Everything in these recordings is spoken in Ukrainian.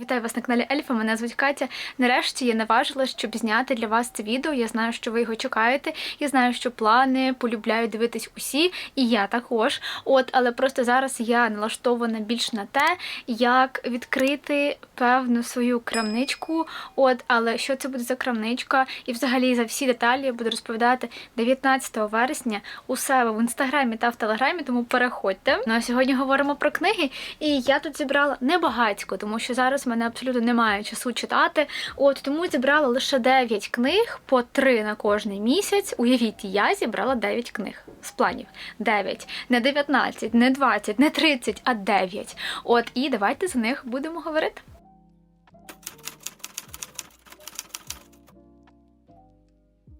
Вітаю вас на каналі Ельфа. Мене звуть Катя. Нарешті я наважилась, щоб зняти для вас це відео. Я знаю, що ви його чекаєте. Я знаю, що плани полюбляють дивитись усі, і я також. От, але просто зараз я налаштована більш на те, як відкрити певну свою крамничку. От, але що це буде за крамничка? І взагалі за всі деталі я буду розповідати 19 вересня у себе в інстаграмі та в телеграмі. Тому переходьте. Ну а сьогодні говоримо про книги. І я тут зібрала небагатько, тому що зараз в мене абсолютно немає часу читати. От тому зібрала лише 9 книг, по 3 на кожний місяць. Уявіть, я зібрала 9 книг з планів. 9. Не 19, не 20, не 30, а 9. От і давайте за них будемо говорити.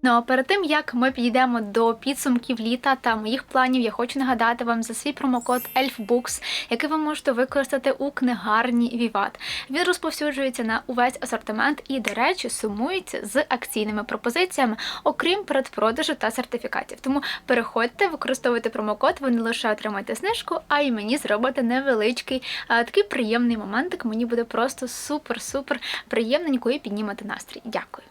Ну а перед тим як ми підійдемо до підсумків літа та моїх планів, я хочу нагадати вам за свій промокод ELFBOOKS, який ви можете використати у книгарні Віват. Він розповсюджується на увесь асортимент і, до речі, сумується з акційними пропозиціями, окрім передпродажу та сертифікатів. Тому переходьте, використовуйте промокод, ви не лише отримаєте знижку, а й мені зробите невеличкий а, такий приємний моментик. Мені буде просто супер-супер приємненько і піднімати настрій. Дякую.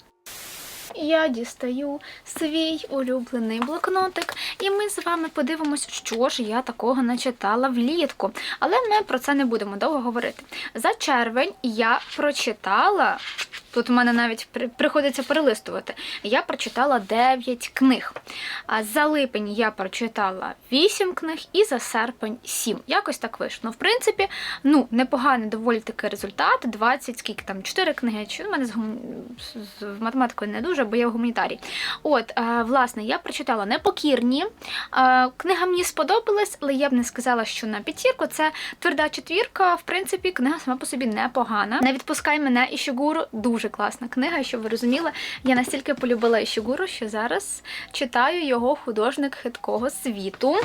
Я дістаю свій улюблений блокнотик, і ми з вами подивимось, що ж я такого начитала влітку. Але ми про це не будемо довго говорити. За червень я прочитала. Тут у мене навіть приходиться перелистувати. Я прочитала 9 книг. За липень я прочитала 8 книг і за серпень 7. Якось так вийшло. Ну, в принципі, ну, непоганий доволі такий результат. 20, скільки там, 4 книги. Чи у мене з математикою не дуже, бо я в гуманітарій. От, е, власне, я прочитала непокірні. Е, книга мені сподобалась, але я б не сказала, що на п'ятірку. Це тверда четвірка. В принципі, книга сама по собі непогана. Не відпускай мене Ішігуру. Дуже класна книга, щоб ви розуміли. Я настільки полюбила Ішігуру, що зараз читаю його художник хиткого світу.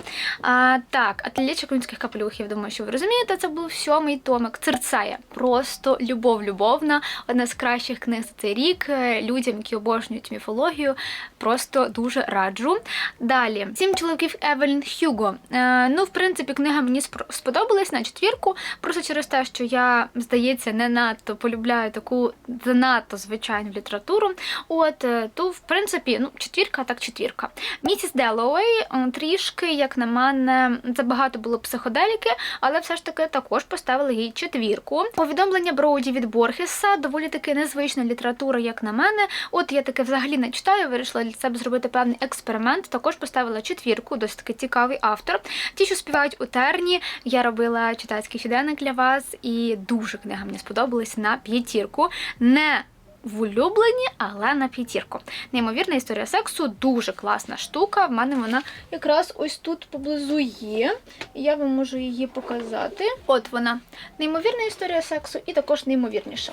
А, так, ательє чаклунських капелюхів, думаю, що ви розумієте, це був сьомий томик. Церцея. Просто любов любовна. Одна з кращих книг за цей рік. Е, Людям, які обожнюють міфологію, просто дуже раджу. Далі, сім чоловіків Евелін Хьюго. Е, ну, в принципі, книга мені сподобалась на четвірку, просто через те, що я, здається, не надто полюбляю таку занадто звичайну літературу. От, е, то, в принципі, ну, четвірка, так четвірка. Місіс Делоуей е, трішки, як на мене, забагато було психоделіки, але все ж таки також поставили їй четвірку. Повідомлення Броуді від Борхеса доволі таки незвична література, як на мене. От я таке взагалі не читаю, вирішила для себе зробити певний експеримент. Також поставила четвірку, досить таки цікавий автор. Ті, що співають у терні, я робила читацький щоденник для вас, і дуже книга мені сподобалась на п'ятірку. Не в улюблені, але на п'ятірку. Неймовірна історія сексу, дуже класна штука. В мене вона якраз ось тут поблизу є. Я вам можу її показати. От вона. Неймовірна історія сексу, і також неймовірніша.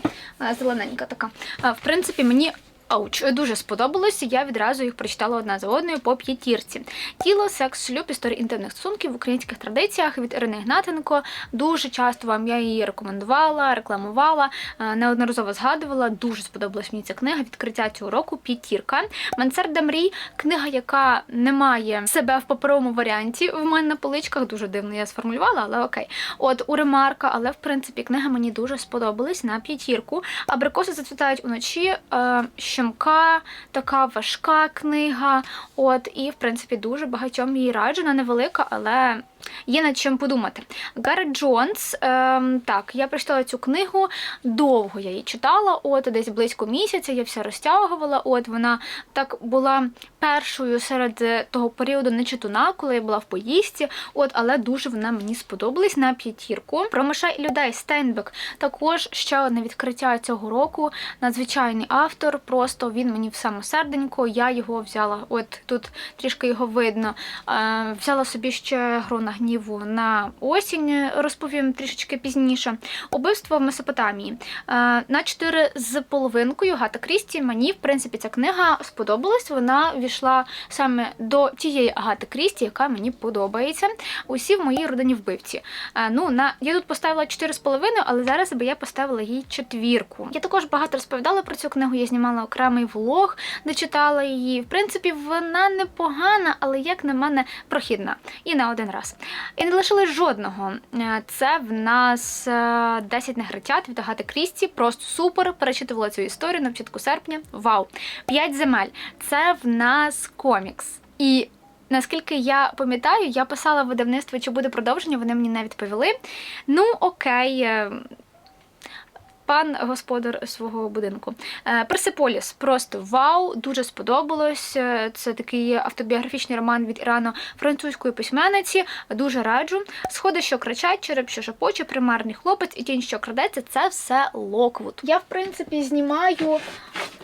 Зелененька така. В принципі, мені. Ауч, дуже сподобалось. Я відразу їх прочитала одна за одною по п'ятірці. Тіло, секс, шлюб, історія інтимних стосунків в українських традиціях від Ірини Гнатенко. Дуже часто вам я її рекомендувала, рекламувала, е, неодноразово згадувала. Дуже сподобалась мені ця книга. Відкриття цього року п'ятірка. Мансарда мрій, книга, яка не має себе в паперовому варіанті. В мене на поличках дуже дивно я сформулювала, але окей. От у ремарка, але в принципі книга мені дуже сподобалась на п'ятірку. Абрикоси зацвітають уночі. Е, щемка, така важка книга. От, і в принципі дуже багатьом її раджу. Вона невелика, але. Є над чим подумати. Гаррет Джонс, ем, так, я прочитала цю книгу, довго я її читала, от десь близько місяця, я все розтягувала. От вона так була першою серед е, того періоду нечитуна, коли я була в поїздці. От, але дуже вона мені сподобалась на п'ятірку. Про мишей і людей Стейнбек також ще одне відкриття цього року. Надзвичайний автор. Просто він мені в саме серденько. Я його взяла. От тут трішки його видно. Е, взяла собі ще гру на гніву на осінь, розповім трішечки пізніше. Убивство в Месопотамії. Е, на 4 з половинкою Гата Крісті. Мені, в принципі, ця книга сподобалась. Вона війшла саме до тієї Агати Крісті, яка мені подобається. Усі в моїй родині вбивці. Е, ну, на я тут поставила 4,5, але зараз би я поставила їй четвірку. Я також багато розповідала про цю книгу. Я знімала окремий влог, де читала її. В принципі, вона непогана, але як на мене прохідна. І на один раз. І не лишилось жодного. Е, Це в нас е, 10 негритят від Агати Крісті. Просто супер. Перечитувала цю історію на початку серпня. Вау! П'ять земель. Це в нас комікс. І наскільки я пам'ятаю, я писала видавництво, чи буде продовження, вони мені не відповіли. Ну, окей. Пан господар свого будинку. Е, Персиполіс просто вау, дуже сподобалось. Е, Це такий автобіографічний роман від ірано-французької письменниці. Дуже раджу. Сходи, що кричать, череп, що шепоче, примарний хлопець і тінь, що крадеться, це все Локвуд. Я, в принципі, знімаю,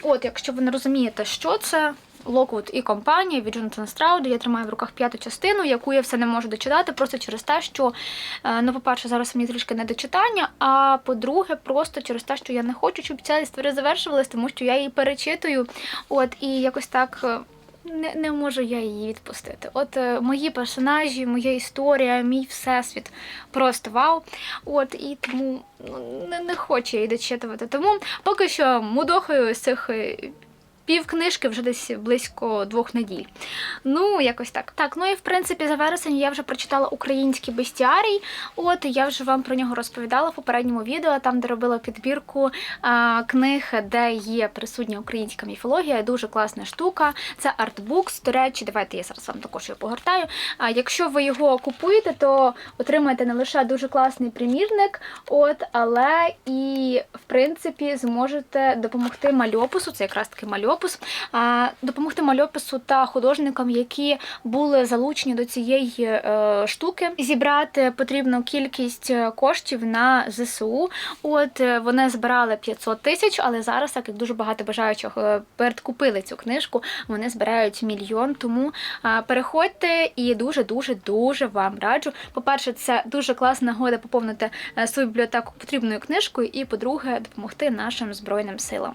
от, якщо ви не розумієте, що це. Локвуд і компанія від Джонатана Страуда. Я тримаю в руках п'яту частину, яку я все не можу дочитати, просто через те, що, е, ну, по-перше, зараз мені трішки не до читання, а по-друге, просто через те, що я не хочу, щоб ця історія завершувалась, тому що я її перечитую. От, і якось так. е, Не, не можу я її відпустити. От е, мої персонажі, моя історія, мій всесвіт просто вау. От і тому ну, не, не хочу її дочитувати. Тому поки що мудохаю з цих е, пів книжки вже десь близько двох неділь. Ну, якось так. Так, ну і в принципі за вересень я вже прочитала український бестіарій. От я вже вам про нього розповідала в попередньому відео, там де робила підбірку а, книг, де є присутня українська міфологія. Дуже класна штука. Це артбукс. До речі, давайте я зараз вам також його погортаю. А якщо ви його купуєте, то отримаєте не лише дуже класний примірник, от, але і в принципі зможете допомогти мальопису. Це якраз таки мальопис. А, Допомогти мальопису та художникам, які були залучені до цієї е, штуки. Зібрати потрібну кількість е, коштів на ЗСУ. От е, вони збирали 500 тисяч, але зараз, так як дуже багато бажаючих передкупили цю книжку, вони збирають мільйон. Тому переходьте і дуже дуже дуже вам раджу. По-перше, це дуже класна нагода поповнити свою бібліотеку потрібною книжкою, і по-друге, допомогти нашим збройним силам.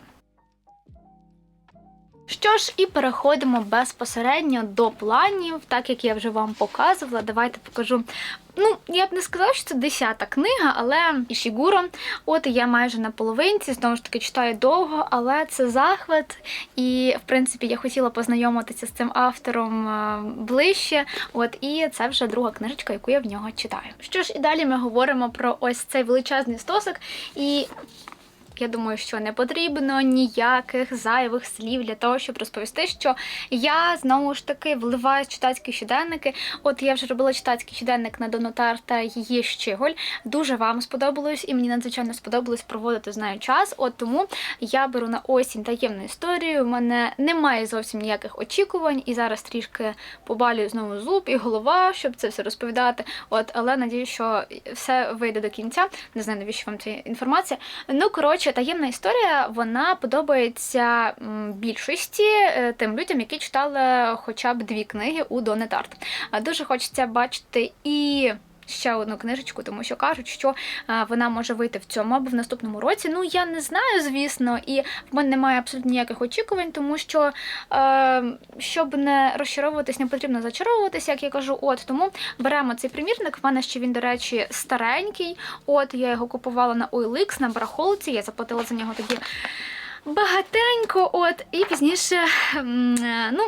Що ж, і переходимо безпосередньо до планів, так як я вже вам показувала. Давайте покажу. Ну, я б не сказала, що це десята книга, але Ішігуро. От я майже на половинці, знову ж таки читаю довго, але це захват. І, в принципі, я хотіла познайомитися з цим автором е, ближче. От і це вже друга книжечка, яку я в нього читаю. Що ж, і далі ми говоримо про ось цей величезний стосик. І я думаю, що не потрібно ніяких зайвих слів для того, щоб розповісти, що я знову ж таки вливаю читацькі щоденники. От я вже робила читацький щоденник на Донотар та її Щиголь. Дуже вам сподобалось, і мені надзвичайно сподобалось проводити з нею час. От тому я беру на осінь таємну історію. У мене немає зовсім ніяких очікувань, і зараз трішки побалюю знову зуб і голова, щоб це все розповідати. От, але надію, що все вийде до кінця. Не знаю, навіщо вам ця інформація. Ну, коротше, таємна історія вона подобається більшості е, тим людям, які читали хоча б дві книги у Донетарт. Дуже хочеться бачити і. Ще одну книжечку, тому що кажуть, що вона може вийти в цьому або в наступному році. Ну я не знаю, звісно, і в мене немає абсолютно ніяких очікувань, тому що е, щоб не розчаровуватись, не потрібно зачаровуватися, як я кажу. От тому беремо цей примірник. В мене ще він, до речі, старенький. От я його купувала на OLX, на барахолці. Я заплатила за нього тоді багатенько. От і пізніше, е, ну.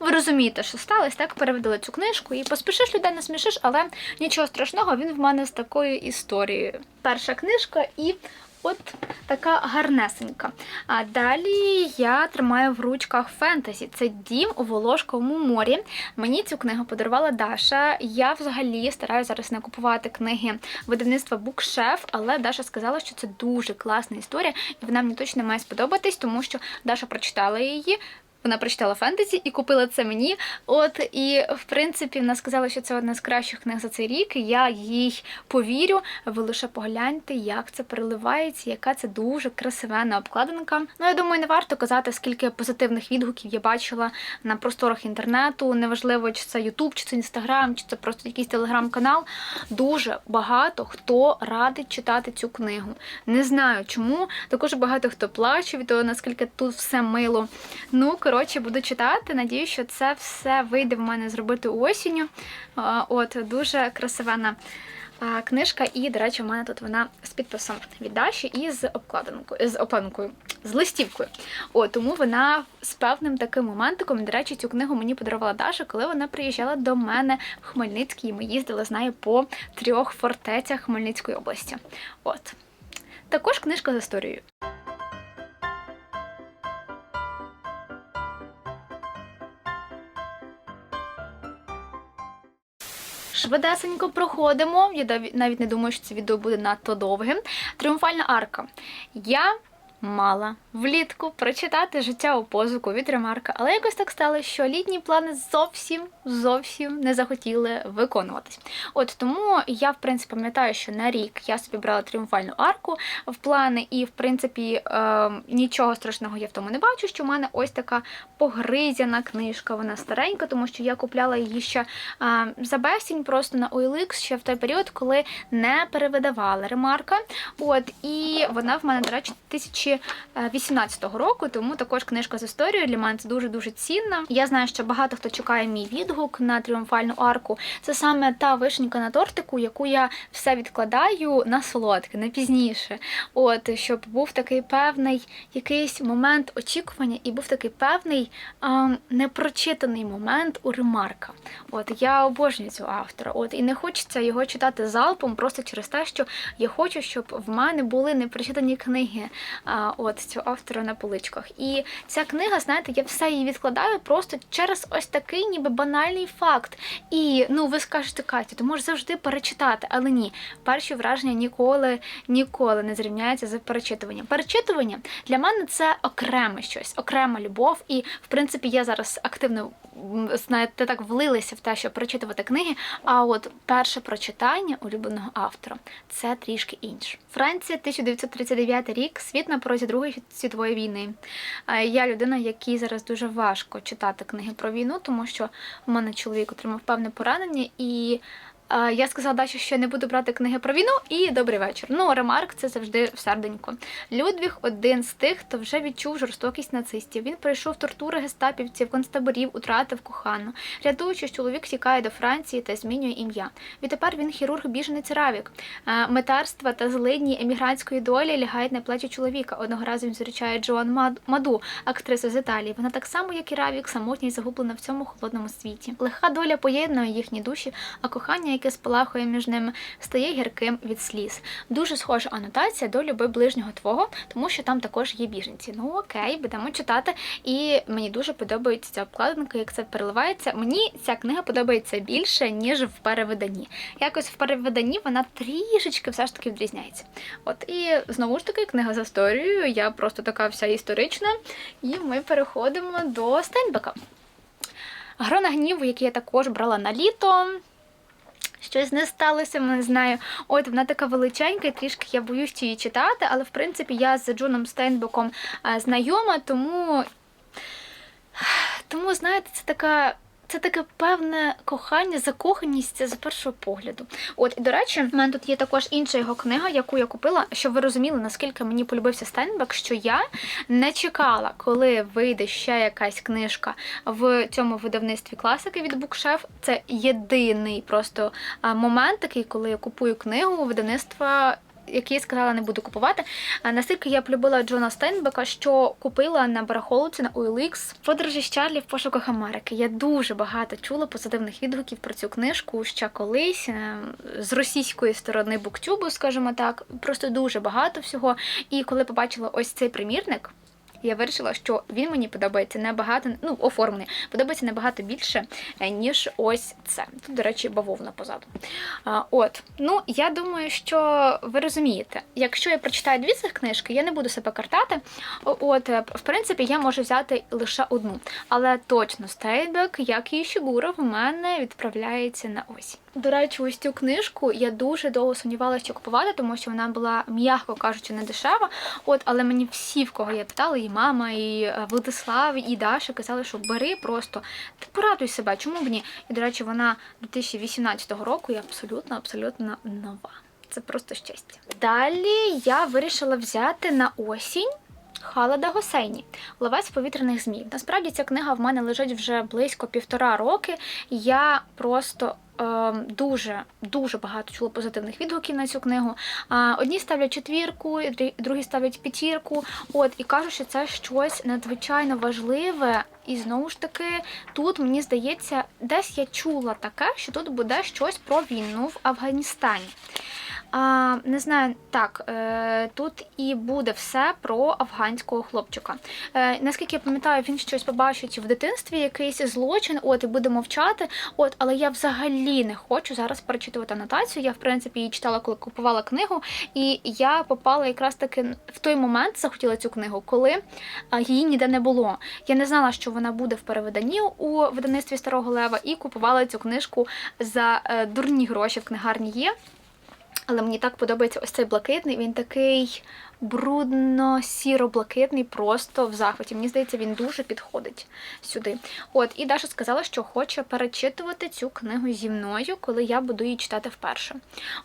Ви розумієте, що сталося, так переведали цю книжку і поспішиш людей не смішиш, але нічого страшного, він в мене з такою історією. Перша книжка і от така гарнесенька. А далі я тримаю в ручках фентезі. Це дім у Волошковому морі. Мені цю книгу подарувала Даша. Я взагалі стараюся зараз не купувати книги видавництва Букшеф, але Даша сказала, що це дуже класна історія, і вона мені точно має сподобатись, тому що Даша прочитала її. Вона прочитала фентезі і купила це мені. От і в принципі вона сказала, що це одна з кращих книг за цей рік. Я їй повірю. Ви лише погляньте, як це переливається, яка це дуже красивена обкладинка. Ну я думаю, не варто казати, скільки позитивних відгуків я бачила на просторах інтернету. Неважливо, чи це Ютуб, чи це Інстаграм, чи це просто якийсь телеграм-канал. Дуже багато хто радить читати цю книгу. Не знаю чому. Також багато хто плаче від того, наскільки тут все мило. Ну, коротше, буду читати. Надію, що це все вийде в мене зробити осінню. От, дуже красивена книжка, і, до речі, у мене тут вона з підписом від Даші і з обкладинкою, з обкладинкою, з листівкою. О, тому вона з певним таким моментиком. До речі, цю книгу мені подарувала Даша, коли вона приїжджала до мене в Хмельницький. і Ми їздили з нею по трьох фортецях Хмельницької області. От. Також книжка з історією. Швидесенько проходимо. Я навіть не думаю, що це відео буде надто довгим. Тріумфальна арка. Я мала влітку прочитати життя у позику від Ремарка, але якось так стало, що літні плани зовсім зовсім не захотіли виконуватись. От тому я, в принципі, пам'ятаю, що на рік я собі брала тріумфальну арку в плани, і в принципі е, нічого страшного я в тому не бачу. Що в мене ось така погризяна книжка. Вона старенька, тому що я купляла її ще е, за безцінь просто на OLX ще в той період, коли не перевидавали ремарка. От і вона в мене, до речі, 2018 року, тому також книжка з історією для мене це дуже дуже цінна. Я знаю, що багато хто чекає мій відгук на тріумфальну арку. Це саме та вишенька на тортику, яку я все відкладаю на солодке, на пізніше. От щоб був такий певний якийсь момент очікування, і був такий певний а, непрочитаний момент у ремарка. От я обожнюю цього автора. От і не хочеться його читати залпом, просто через те, що я хочу, щоб в мене були непрочитані книги от цього автора на поличках. І ця книга, знаєте, я все її відкладаю просто через ось такий, ніби банальний факт. І ну ви скажете, Катя, ти можеш завжди перечитати, але ні, перші враження ніколи, ніколи не зрівняються з перечитуванням. Перечитування для мене це окреме щось, окрема любов. І в принципі я зараз активно знаєте, так влилися в те, щоб прочитувати книги. А от перше прочитання улюбленого автора це трішки інше. Франція, 1939 рік, світ на порозі Другої світової війни. Е, Я людина, якій зараз дуже важко читати книги про війну, тому що в мене чоловік отримав певне поранення і. Я сказала Даші, що не буду брати книги про війну, і добрий вечір. Ну, ремарк це завжди в серденько. Людвіг один з тих, хто вже відчув жорстокість нацистів. Він пройшов тортури гестапівців, концтаборів, утратив кохану. Рятуючись, чоловік тікає до Франції та змінює ім'я. Відтепер він хірург біженець Равік. Метарства та злидні емігрантської долі лягають на плечі чоловіка. Одного разу він зустрічає Джоан Маду, актрису з Італії. Вона так само, як і Равік, самотня і загублена в цьому холодному світі. Легка доля поєднує їхні душі, а кохання, яке спалахує між ними, стає гірким від сліз. Дуже схожа анотація до люби ближнього твого, тому що там також є біженці. Ну окей, будемо читати. І мені дуже подобається ця обкладинка, як це переливається. Мені ця книга подобається більше, ніж в перевиданні. Якось в перевиданні вона трішечки все ж таки відрізняється. От і знову ж таки, книга з історією. Я просто така вся історична. І ми переходимо до Стейнбека. Грона гніву, який я також брала на літо. Щось не сталося, не знаю. От вона така величенька, і трішки я боюсь її читати, але в принципі я з Джоном Стейнбеком е, знайома, тому, тому знаєте, це така. Це таке певне кохання, закоханість з першого погляду. От і до речі, в мене тут є також інша його книга, яку я купила, щоб ви розуміли, наскільки мені полюбився Стейнбек, що я не чекала, коли вийде ще якась книжка в цьому видавництві класики від Букшеф. Це єдиний просто момент такий, коли я купую книгу у видавництва. Які я сказала, не буду купувати. А Настільки я полюбила Джона Стейнбека, що купила на барахолці на OLX подорожі з Чарлі в пошуках Америки. Я дуже багато чула позитивних відгуків про цю книжку ще колись е, з російської сторони буктюбу, скажімо так. Просто дуже багато всього. І коли побачила ось цей примірник. Я вирішила, що він мені подобається набагато, ну, оформлений, подобається набагато більше, е, ніж ось це. Тут, до речі, бавовна позаду. А, от, ну я думаю, що ви розумієте, якщо я прочитаю дві цих книжки, я не буду себе картати. От, е, в принципі, я можу взяти лише одну. Але точно Стейбек, як і Шігура, в мене відправляється на осінь. До речі, ось цю книжку я дуже довго сумнівалася, що купувати, тому що вона була, м'яко кажучи, не дешева. От, але мені всі, в кого я питала, і мама, і е, Владислав, і Даша казали, що бери просто ти порадуй себе, чому б ні? І, до речі, вона 2018 року і абсолютно, абсолютно нова. Це просто щастя. Далі я вирішила взяти на осінь. Халада Госейні Ловець повітряних змій. Насправді ця книга в мене лежить вже близько півтора роки. Я просто дуже дуже багато чула позитивних відгуків на цю книгу. Одні ставлять четвірку, другі ставлять п'ятірку. От і кажуть, що це щось надзвичайно важливе. І знову ж таки, тут мені здається, десь я чула таке, що тут буде щось про війну в Афганістані. А, не знаю, так, е, тут і буде все про афганського хлопчика. Е, наскільки я пам'ятаю, він щось побачить в дитинстві, якийсь злочин, от і буде мовчати. От, але я взагалі не хочу зараз перечитувати анотацію. Я, в принципі, її читала, коли купувала книгу, і я попала якраз таки в той момент, захотіла цю книгу, коли її ніде не було. Я не знала, що вона буде в перевиданні у видавництві Старого Лева, і купувала цю книжку за е, дурні гроші в книгарні є. Але мені так подобається ось цей блакитний. Він такий брудно-сіро-блакитний, просто в захваті. Мені здається, він дуже підходить сюди. От, і Даша сказала, що хоче перечитувати цю книгу зі мною, коли я буду її читати вперше.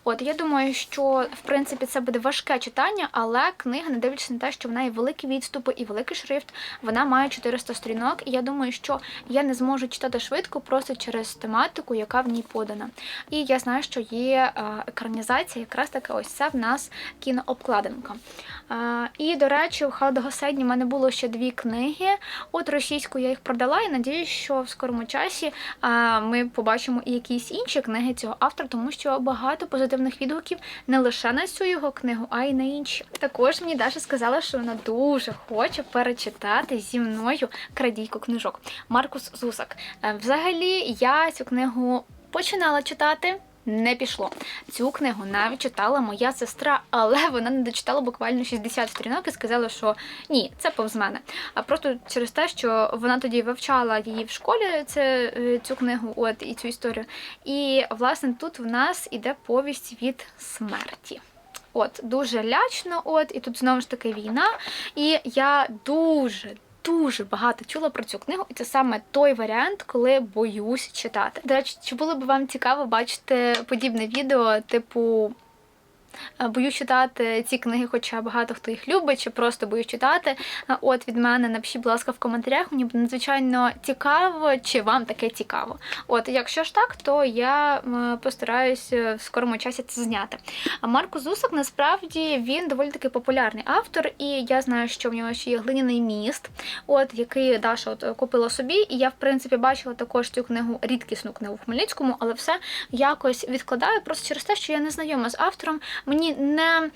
От, я думаю, що в принципі це буде важке читання, але книга, не дивлячись на те, що в неї великі відступи і великий шрифт, вона має 400 сторінок, і я думаю, що я не зможу читати швидко просто через тематику, яка в ній подана. І я знаю, що є е, екранізація, якраз таки ось це в нас кінообкладинка. І, до речі, у Халдогаседні в мене було ще дві книги. От російську я їх продала і надіюсь, що в скорому часі ми побачимо і якісь інші книги цього автора, тому що багато позитивних відгуків не лише на цю його книгу, а й на інші. Також мені Даша сказала, що вона дуже хоче перечитати зі мною крадійку книжок Маркус Зусак. Е, Взагалі, я цю книгу починала читати. Не пішло. Цю книгу навіть читала моя сестра, але вона не дочитала буквально 60 сторінок і сказала, що ні, це повз мене. А просто через те, що вона тоді вивчала її в школі, це, е, цю книгу, от і цю історію. І власне тут в нас іде повість від смерті. От, дуже лячно, от, і тут знову ж таки війна. І я дуже. Дуже багато чула про цю книгу, і це саме той варіант, коли боюсь читати. До речі, чи було б вам цікаво бачити подібне відео, типу боюсь читати ці книги, хоча багато хто їх любить, чи просто боюсь читати. Е, От від мене напишіть, будь ласка, в коментарях. Мені буде надзвичайно цікаво, чи вам таке цікаво. От, якщо ж так, то я постараюсь е, в скорому часі це зняти. А Марко Зусак насправді він доволі таки популярний автор, і я знаю, що в нього ще є глиняний міст, от який Даша от купила собі. І я, в принципі, бачила також цю книгу, рідкісну книгу в Хмельницькому, але все якось відкладаю просто через те, що я не знайома з автором. Мені не,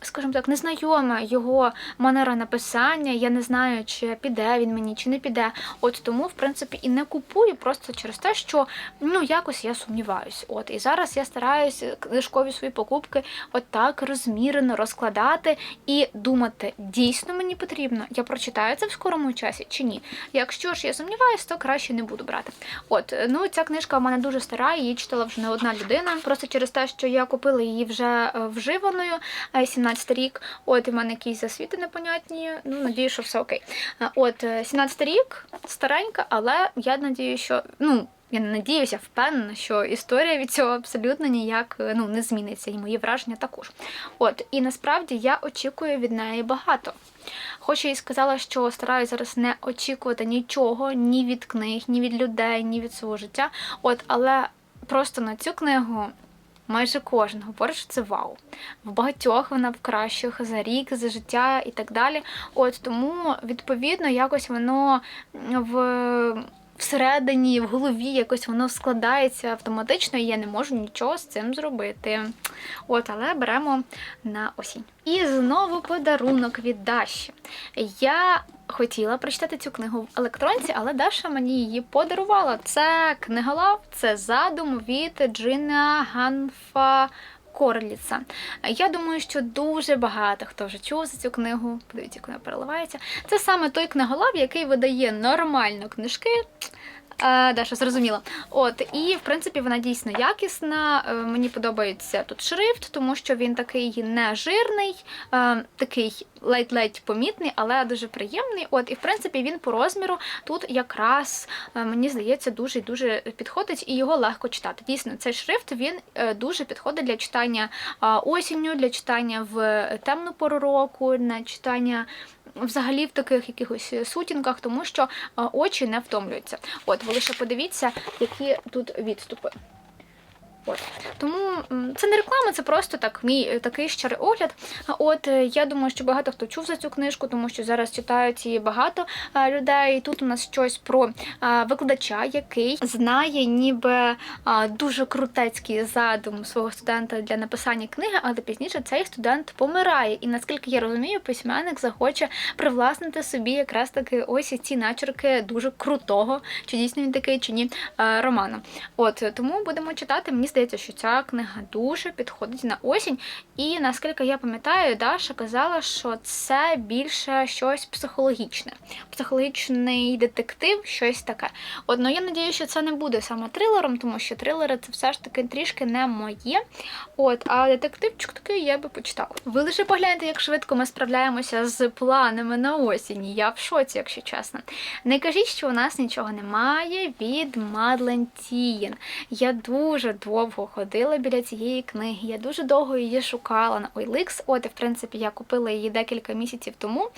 скажімо так, не знайома його манера написання. Я не знаю, чи піде він мені, чи не піде. От тому, в принципі, і не купую просто через те, що ну якось я сумніваюсь. От і зараз я стараюсь книжкові свої покупки от розмірено розкладати і думати, дійсно мені потрібно, я прочитаю це в скорому часі чи ні. Якщо ж я сумніваюсь, то краще не буду брати. От, ну ця книжка в мене дуже стара, її читала вже не одна людина. Просто через те, що я купила її вже е, вживаною, е, 17 рік. От і в мене якісь засвіти непонятні. Ну, надію, що все окей. Е, От, е, 17 рік, старенька, але я надію, що ну. Я не надіюся, впевнена, що історія від цього абсолютно ніяк е, ну, не зміниться, і мої враження також. От, і насправді я очікую від неї багато. Хоч я і сказала, що стараюся зараз не очікувати нічого ні від книг, ні від людей, ні від свого життя. От, але просто на цю книгу майже кожен говорить, що це вау. В багатьох вона в кращих за рік, за життя і так далі. От тому, відповідно, якось воно в. Всередині, в голові якось воно складається автоматично, і я не можу нічого з цим зробити. От, але беремо на осінь. І знову подарунок від Даші. Я хотіла прочитати цю книгу в електронці, але Даша мені її подарувала. Це книголав, це задум від Джина Ганфа. Корліца. Я думаю, що дуже багато хто вже чув за цю книгу. Подивіться, як вона переливається. Це саме той книголав, який видає нормально книжки. Даша, зрозуміла. От, і в принципі вона дійсно якісна. Е, Мені подобається тут шрифт, тому що він такий не жирний, е, такий ледь-ледь помітний, але дуже приємний. От, і в принципі він по розміру тут якраз е, мені здається дуже дуже підходить, і його легко читати. Дійсно, цей шрифт він дуже підходить для читання осінню, для читання в темну пору року, на читання. Взагалі в таких якихось сутінках, тому що очі не втомлюються. От, ви лише подивіться, які тут відступи. От тому це не реклама, це просто так мій е, такий щирий огляд. От е, я думаю, що багато хто чув за цю книжку, тому що зараз читають її багато е, людей. Тут у нас щось про викладача, який знає, ніби дуже крутецький задум свого студента для написання книги, але пізніше цей студент помирає. І наскільки я розумію, письменник захоче привласнити собі якраз таки ось ці начерки дуже крутого, чи дійсно він такий, чи ні, роману. От тому будемо читати. Здається, що ця книга дуже підходить на осінь. І наскільки я пам'ятаю, Даша казала, що це більше щось психологічне, психологічний детектив, щось таке. От, ну я надію, що це не буде саме трилером, тому що трилери це все ж таки трішки не моє. От, а детективчик такий я би почитала. Ви лише погляньте, як швидко ми справляємося з планами на осінь. Я в шоці, якщо чесно. Не кажіть, що у нас нічого немає від Мадлен Тієн. Я дуже довго ходила біля цієї книги. Я дуже довго її шукала на OLX. От, і в принципі, я купила її декілька місяців тому.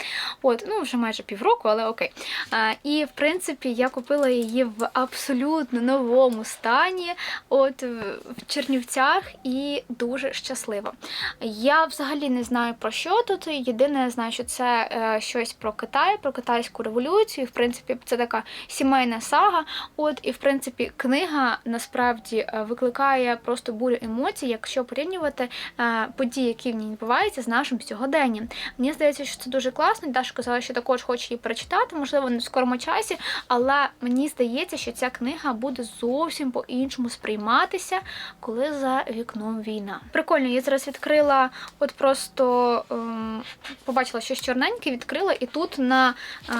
От, ну вже майже півроку, але окей. А, і в принципі, я купила її в абсолютно новому стані, от в Чернівцях, і дуже щаслива. Я взагалі не знаю про що тут. Єдине, я знаю, що це е, щось про Китай, про китайську революцію. В принципі, це така сімейна сага. От, і в принципі, книга насправді е, викликає просто бурю емоцій, якщо порівнювати е, події, які в ній відбуваються, з нашим сьогоденням. Мені здається, що це дуже класно. Даша казала, що також хоче її перечитати, можливо, не в скорому часі, але мені здається, що ця книга буде зовсім по-іншому сприйматися, коли за вікном війна. Прикольно, я зараз відкрила, от просто ем, побачила щось чорненьке, відкрила, і тут на е,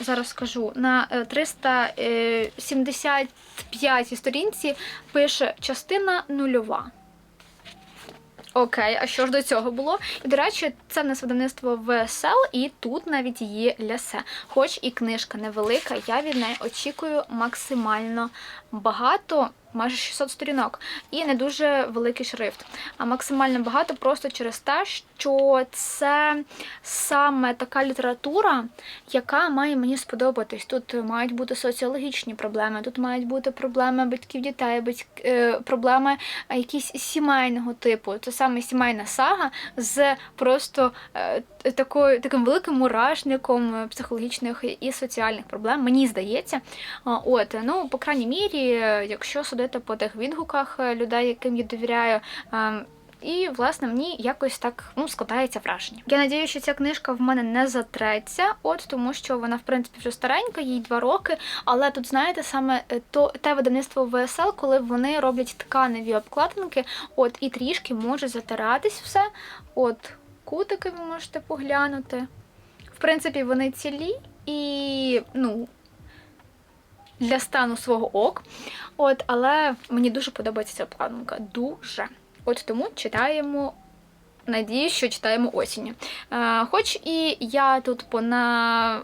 зараз скажу на е, 375 сторінці пише частина нульова. Окей, а що ж до цього було? І, до речі, це не видавництво ВСЛ, і тут навіть є лясе. Хоч і книжка невелика, я від неї очікую максимально багато, майже 600 сторінок, і не дуже великий шрифт. А максимально багато просто через те, що це саме така література, яка має мені сподобатись. Тут мають бути соціологічні проблеми, тут мають бути проблеми батьків дітей, е, проблеми е, якісь сімейного типу. Це саме сімейна сага з просто е, такою, таким великим мурашником психологічних і соціальних проблем, мені здається. От, ну, по крайній мірі, якщо судити по тих відгуках е, людей, яким я довіряю. е, і, власне, мені якось так ну, складається враження. Я надію, що ця книжка в мене не затреться, от тому що вона, в принципі, вже старенька, їй два роки. Але тут, знаєте, саме е, то те видавництво ВСЛ, коли вони роблять тканеві обкладинки, от і трішки може затиратись все. От кутики ви можете поглянути. В принципі, вони цілі і, ну. Для стану свого ок. От, але мені дуже подобається ця обкладинка. Дуже. От тому читаємо. Надіюсь, що читаємо осінню. Е, хоч і я тут пона...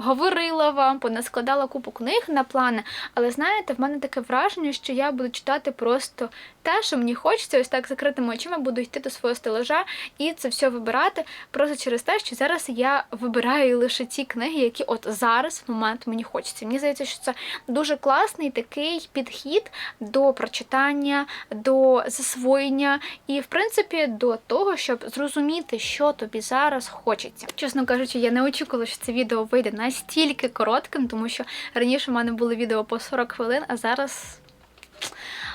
Говорила вам, понаскладала купу книг на плани, але знаєте, в мене таке враження, що я буду читати просто те, що мені хочеться, ось так закритими очима буду йти до свого стелажа і це все вибирати просто через те, що зараз я вибираю лише ті книги, які от зараз в момент мені хочеться. Мені здається, що це дуже класний такий підхід до прочитання, до засвоєння і, в принципі, до того, щоб зрозуміти, що тобі зараз хочеться. Чесно кажучи, я не очікувала, що це відео вийде настільки коротким, тому що раніше в мене були відео по 40 хвилин, а зараз.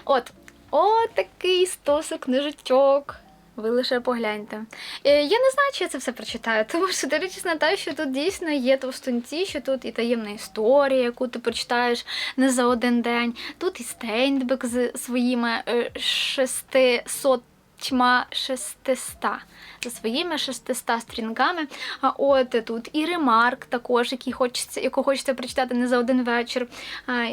От, о, такий стосок книжечок. Ви лише погляньте. Е, я не знаю, чи я це все прочитаю, тому що дивлячись на те, що тут дійсно є товстунці, що тут і таємна історія, яку ти прочитаєш не за один день. Тут і стендбек з своїми е, 600 тьма шестиста. За своїми 600 стрінками. А от тут і ремарк, також, який хочеться, яку хочеться прочитати не за один вечір.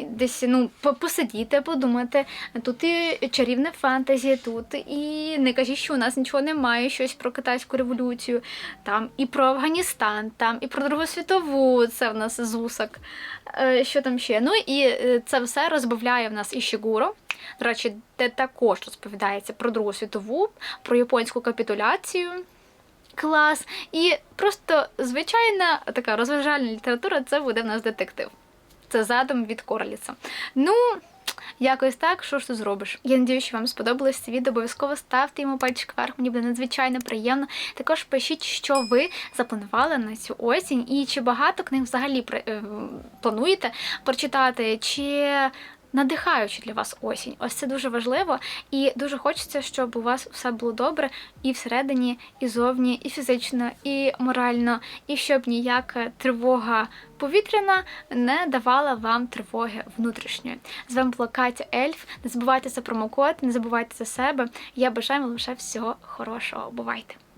Десь ну, посидіти, подумати. Тут і чарівне фентезі, тут і не кажіть, що у нас нічого немає, щось про китайську революцію, там і про Афганістан, там і про Другу світову. Це в нас зусак. Е, що там ще? Ну і е, це все розбавляє в нас і Шігуро. До речі, де також розповідається про Другу світову, про японську капітуляцію. Клас. І просто звичайна така розважальна література це буде в нас детектив. Це задум від Корліца. Ну, Якось так, що ж ти зробиш? Я надію, що вам сподобалось це відео. Обов'язково ставте йому пальчик вверх, мені буде надзвичайно приємно. Також пишіть, що ви запланували на цю осінь, і чи багато книг взагалі е, плануєте прочитати, чи надихаючи для вас осінь. Ось це дуже важливо, і дуже хочеться, щоб у вас все було добре і всередині, і зовні, і фізично, і морально, і щоб ніяка тривога повітряна не давала вам тривоги внутрішньої. З вами була Катя Ельф. Не забувайте за промокод, не забувайте за себе. Я бажаю вам лише всього хорошого. Бувайте!